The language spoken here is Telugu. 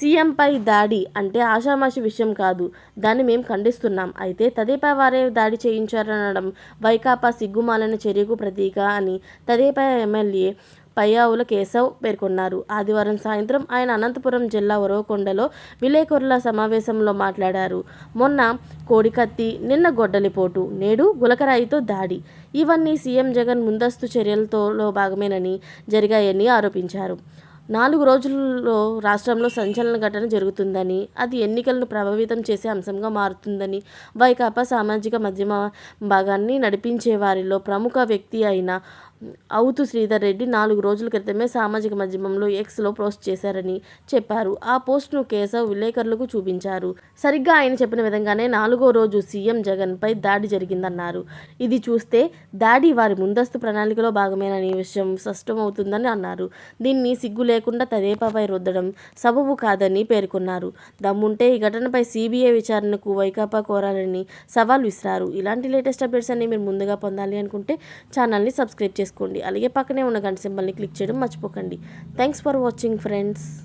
సీఎంపై దాడి అంటే ఆషామాషి విషయం కాదు. దాన్ని మేము ఖండిస్తున్నాం. అయితే తదేపా వారే దాడి చేయించారనడం వైకాపా సిగ్గుమాలిన చర్యకు ప్రతీక అని తదేపా ఎమ్మెల్యే పయ్యావుల కేశవ్ పేర్కొన్నారు. ఆదివారం సాయంత్రం ఆయన అనంతపురం జిల్లా ఒరవకొండలో విలేకరుల సమావేశంలో మాట్లాడారు. మొన్న కోడికత్తి నిన్న గొడ్డలిపోటు నేడు గులకరాయితో దాడి. ఇవన్నీ సీఎం జగన్ ముందస్తు చర్యలతో భాగమేనని జరిగాయని ఆరోపించారు. నాలుగు రోజుల్లో రాష్ట్రంలో సంచలన ఘటన జరుగుతుందని అది ఎన్నికలను ప్రభావితం చేసే అంశంగా మారుతుందని వైకాపా సామాజిక మాధ్యమ భాగాన్ని నడిపించే వారిలో ప్రముఖ వ్యక్తి అయిన అవుతు శ్రీధర్ రెడ్డి నాలుగు రోజుల క్రితమే సామాజిక మాధ్యమంలో ఎక్స్లో పోస్ట్ చేశారని చెప్పారు. ఆ పోస్ట్ను కేశవ్ విలేకరులకు చూపించారు. సరిగ్గా ఆయన చెప్పిన విధంగానే నాలుగో రోజు సీఎం జగన్పై దాడి జరిగిందన్నారు. ఇది చూస్తే దాడి వారి ముందస్తు ప్రణాళికలో భాగమేననే విషయం స్పష్టమవుతుందని అన్నారు. దీన్ని సిగ్గు లేకుండా తదేపాపై రుద్దడం సబబు కాదని పేర్కొన్నారు. దమ్ముంటే ఈ ఘటనపై సిబిఐ విచారణకు వైకాపా కోరాలని సవాల్ విసిరారు. ఇలాంటి లేటెస్ట్ అప్డేట్స్ అన్ని మీరు ముందుగా పొందాలి అనుకుంటే ఛానల్ని సబ్స్క్రైబ్ చేసుకోండి. అలాగే పక్కనే ఉన్న గంట సింబల్ని క్లిక్ చేయడం మర్చిపోకండి. Thanks for watching friends